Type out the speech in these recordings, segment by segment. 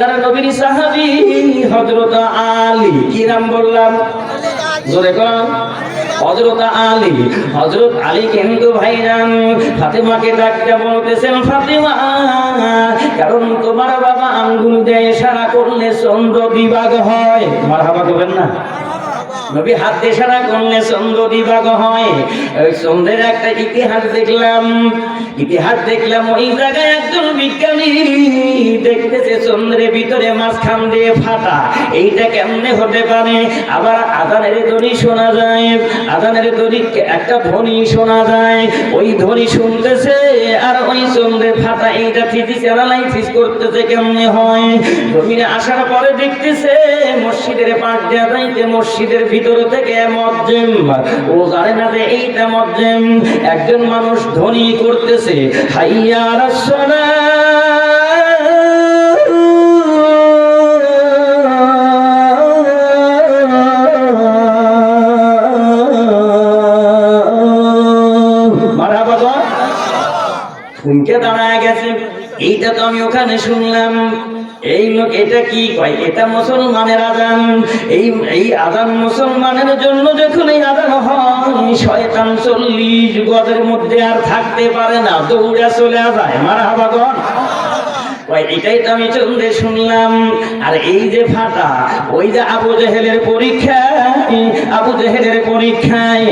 আল্লাহর নবীর সাহাবী হযরত আলী। কি নাম বললাম? জোরে কোন হযরত আলী। হযরত আলী কিন্তু ভাইরান ফাতেমাকে ডাকতে বলতেছেন, ফাতেমা, কারণ তোমার বাবা আঙ্গুল দেয় সারা করলে চন্দ্র বিভাগ হয়। মারহাবা করবেন না? নবী হাত দিয়ে সারা করলে চন্দ্র বিভাগ হয়। ওই চন্দ্রের একটা ইতিহাস দেখলাম। ইতিহাস দেখলাম, ওই জায়গায় একজন বিজ্ঞানী দেখতেছে চন্দ্রের ভিতরে মাঝখান দিয়ে ফাটা। এইটা কেমনে হতে পারে? আবার আদানের ধ্বনি শোনা যায়। আদানের ধ্বনি একটা ধ্বনি শোনা যায়। ওই ধ্বনি শুনতেছে, আর ওই চন্দ্রের ফাটা এইটা ফিজিক্স অ্যানালাইসিস করতেছে কেমনে হয়? জমিনে আসার পরে দেখতেছে, মসজিদের পাশ দেওয়া যাইতে মসজিদের ভিতর থেকে মজ্জেম। ও জানে না যে এইটা মজ্জেম। একজন মানুষ ধনী করতেছে, হাইয়া রাসনা মারা দাঁড়ায় গেছে। এইটা তো আমি ওখানে শুনলাম। এই লোক এটা কি কয়? এটা মুসলমানের আজান। এই এই আজান মুসলমানের জন্য যখন এই আজান হয়, শয়তান চল্লিশ গজের মধ্যে আর থাকতে পারে না। দৌড়ে চলে যায়। মারা এটাই তো আমি চন্দ্রে শুনলাম। আর এই যে ফাটা, ওই যে আবু জেহেলের পরীক্ষা আবু জেহেলের পরীক্ষায়,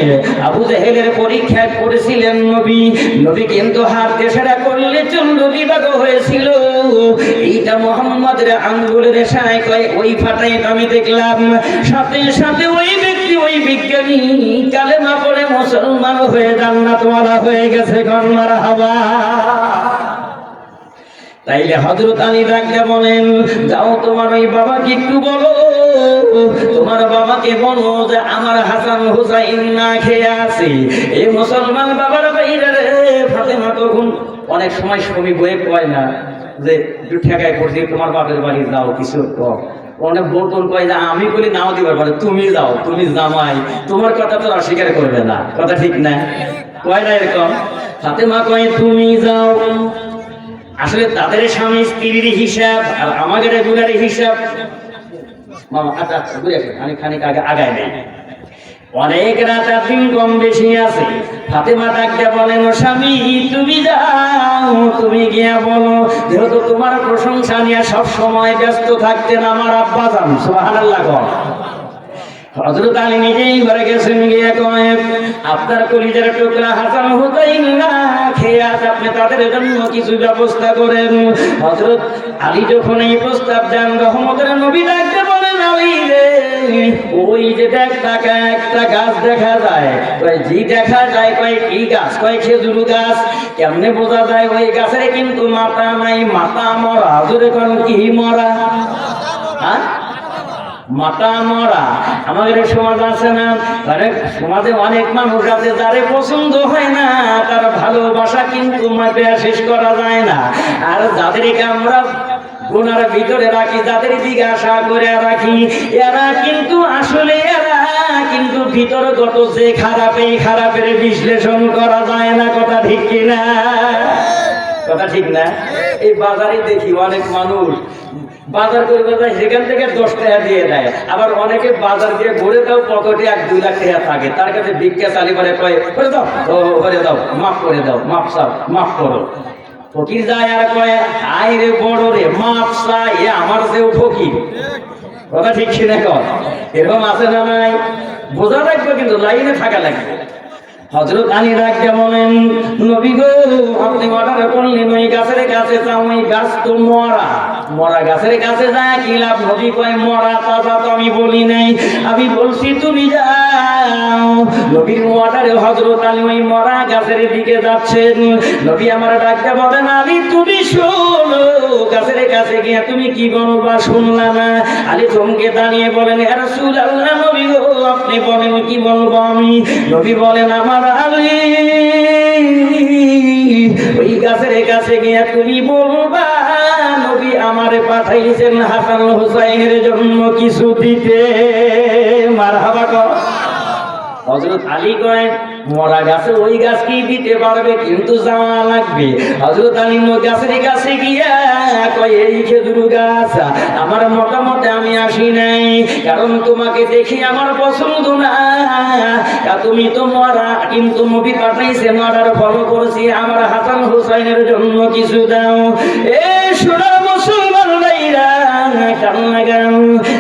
আবু জেহেলের পরীক্ষায় পড়েছিলেন নবী। নবী কিন্তু হাত দেশেরা করলে চন্দ্র বিভাগ হয়েছিল। এইটা মোহাম্মদের আঙ্গুলের রেশায় কয়, ওই ফাটাই আমি দেখলাম। সাথে সাথে ওই ব্যক্তি, ওই বিজ্ঞানী কালেমা পড়ে মুসলমান হয়ে হয়ে গেছে তাইলে হজরত আলী ডাকতে বলেন, যাও তোমার ওই বাবাকে একটু বলো। তোমার বাবাকে বলো যে আমার হাসান হুসাইন না খেয়ে আছে। এই মুসলমান বাবার বাইরে ফাতেমা তখন অনেক সময় ছবি বয়ে কয় না। যে একটু ঠেকায় করছি তোমার বাপের বাড়ি যাও, কিছু অনেক বোতন কয় যে, আমি বলি নাও দিবার পারে, তুমি যাও, তুমি জামাই, তোমার কথা তো অস্বীকার করবে না। কথা ঠিক না? কয় না এরকম? ফাতেমা কয়, তুমি যাও। আসলে তাদের স্বামী স্ত্রীর হিসাব আর আমাদের রেগুলার হিসাব মামা আচ্ছা আচ্ছা বুঝে আমি খানিক আগে আগায় নেই। অনেক রাত দিন কম বেশি আছে। ফাতেমা ডাকতে বলেন "ও স্বামী, তুমি যাও, তুমি গিয়া বলো। যেহেতু তোমার প্রশংসা নিয়ে সব সময় ব্যস্ত থাকতেন আমার আব্বা যান সুবহানাল্লাহ কর হজরত আলী নিজেই ঘরে গেছেন গিয়ে কয়েক আপনার কলিজার টুকরা হাসান হতেই না খেয়ে আজ আপনি তাদের জন্য কিছু ব্যবস্থা করেন। হজরত আলী যখন এই প্রস্তাব দেন, রহমতের নবী ডাকতে বলেন, আলী ওই যে দেখ টাকা একটা গাছ দেখা যায়। কয়, জি, দেখা যায়। কয়, কি গাছ? কয়, খেজুর গাছ। কেমনে বোঝা যায়, ওই গাছের কিন্তু মাথা নাই, মাথা মরা। জোরে কোন, কি মরা? হ্যাঁ? মাতা মরা। আমাদের সমাজ আছে না? অনেক সমাজে অনেক মানুষ আছে যারে পছন্দ হয় না, তার ভালোবাসা কিন্তু মাপে শেষ করা যায় না। আর যাদেরকে আমরা গুনার ভিতরে রাখি, যাদের জিজ্ঞাসা করে রাখি, এরা কিন্তু আসলে এরা, কিন্তু ভিতরগত যে খারাপ, এই খারাপের বিশ্লেষণ করা যায় না। কথা ঠিক কিনা? কথা ঠিক না? এই বাজারে দেখি অনেক মানুষ বাজার করবে সেখান থেকে দশ টাকা দিয়ে দেয়। আবার অনেকে বাজার দিয়ে ঘুরে দাও, পকেটে এক, দুই লাখ টাকা থাকে। তার কাছে ভিক্ষা চালি করে, কয় করে দাও করে দাও, মাফ করে দাও, মাফ চাও, মাফ করো। ফকির যায় আর কয় আই রে বড় রে, মাফ এ আমার যেও ফকির। কথা ঠিক কিনা কর এরকম আছে না নাই? বোঝা রাখবে কিন্তু, লাইনে থাকা লাগবে। হজরত আলী রাখতে বলেন, নবী গো, আপনি অর্ডার করলেন, ওই গাছের কাছে যাও, ওই গাছ তো মরা। মরা গাছের কাছে যায়, কি লাভ নবী কয়, মরা তাজা তো আমি বলি নাই। আমি বলছি, তুমি যাও। নবীর অর্ডারে হজরত আলী ওই মরা গাছের দিকে যাচ্ছেন। নবী আমার ডাকতে বলেন, আলী, তুমি শোনো, গাছের কাছে গিয়ে তুমি কি বলবা শুনলা না? আলী চমকে দাঁড়িয়ে বলেন রাসূল আল্লাহ নবী গো, আপনি বলেন, কি বলব আমি? নবী বলেন, আমার আলী, ওই গাছের কাছে গিয়ে তুমি বলবা আমারে পাঠাইছেন হাসান হুসাইনের জন্য কিছু দিতে। মার হাবা কর। হজরত আলী কয়, মরা গাছে ওই গাছ কি দিতে পারবে? কিন্তু যাওয়া লাগবে। হজরত আলী গাছের কাছে গিয়া কয়, এই খেজুর গাছ আমার মতামতে আমি আসি নাই। কারণ তোমাকে দেখি আমার পছন্দ না। তুমি তো মরা, কিন্তু নবী পাঠাইছে, মরার ফলো করছি। আমার হাসান হুসাইনের জন্য কিছু দাও। এ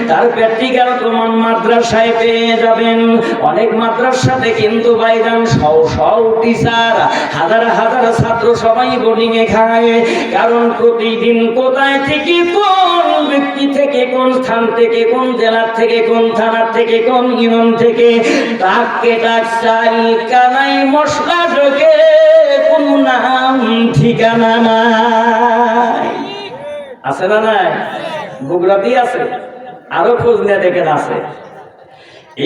তার প্র্যাকটিক্যাল প্রমাণ মাদ্রাসায় পেয়ে যাবেন। অনেক মাদ্রাসাতে কিন্তু বাইরান সৌ সৌ টিচার, হাজার হাজার ছাত্র সবাই বোর্ডিং এ খায়। কারণ প্রতিদিন কোথায় থেকে কোন ব্যক্তি থেকে কোন স্থান থেকে কোন জেলার থেকে কোন থানার থেকে কোন ইউনিয়ন থেকে, তাকে ডাক চাই কানাই মশলা ঢোকে, কোন নাম, ঠিকানা নাই। আছে না নাই? বগুড়াতেই আছে? আরও খোঁজ নিয়ে দেখেন আছে।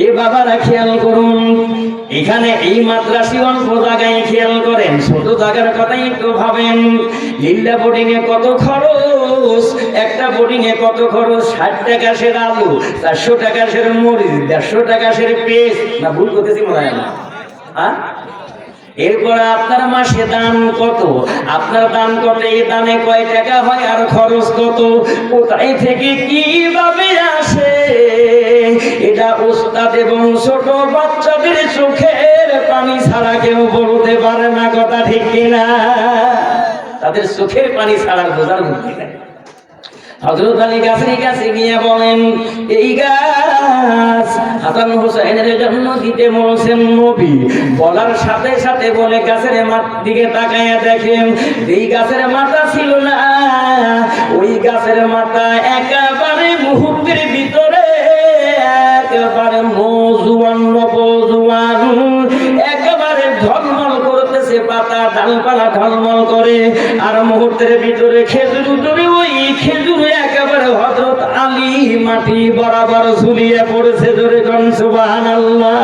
এই বাবারা খেয়াল করুন, এখানে এই মাদ্রাসি অল্প জায়গায় খেয়াল করেন? ছোট জায়গার কথাই একটু ভাবেন। লিল্লা বোর্ডিং এ কত খরচ? একটা বোর্ডিং এ কত খরচ? ষাট টাকা সের আলু, চারশো টাকা সের মরিচ, দেড়শো টাকা সের পেস্ট? না, ভুল করতেছি মনে হয় না। হ্যাঁ এরপরে আপনার মাসে দান কত? আপনার দান কত? এই দানে কয় টাকা হয় আর খরচ কত? কোথায় থেকে কীভাবে আসে? এটা উস্তাদ এবং ছোট বাচ্চাদের চোখের পানি ছাড়া কেউ বলতে পারে না, কথা ঠিক কিনা? তাদের চোখের পানি ছাড়ার বোঝার মুক্তি নেই। হজরত আলী গাছের কাছে গিয়ে বলেন, এই গাছ হাসান হোসেনের জন্য দিতে বলার সাথে সাথে বলে গাছের মাঠ দিকে দেখেন এই গাছের মাথা ছিল না, ওই গাছের মাথা একেবারে মুহূর্তের ভিতরে, একেবারে মজুয়ান নবজুয়ান একেবারে ঝলমল করতেছে, পাতা ডালপালা ঝলমল করে, আর মুহূর্তের ভিতরে খেজুর ধরে ওই খেজুর মাটি বরাবর ঝুলিয়ে পড়েছে জোরে কন সুবহানাল্লাহ।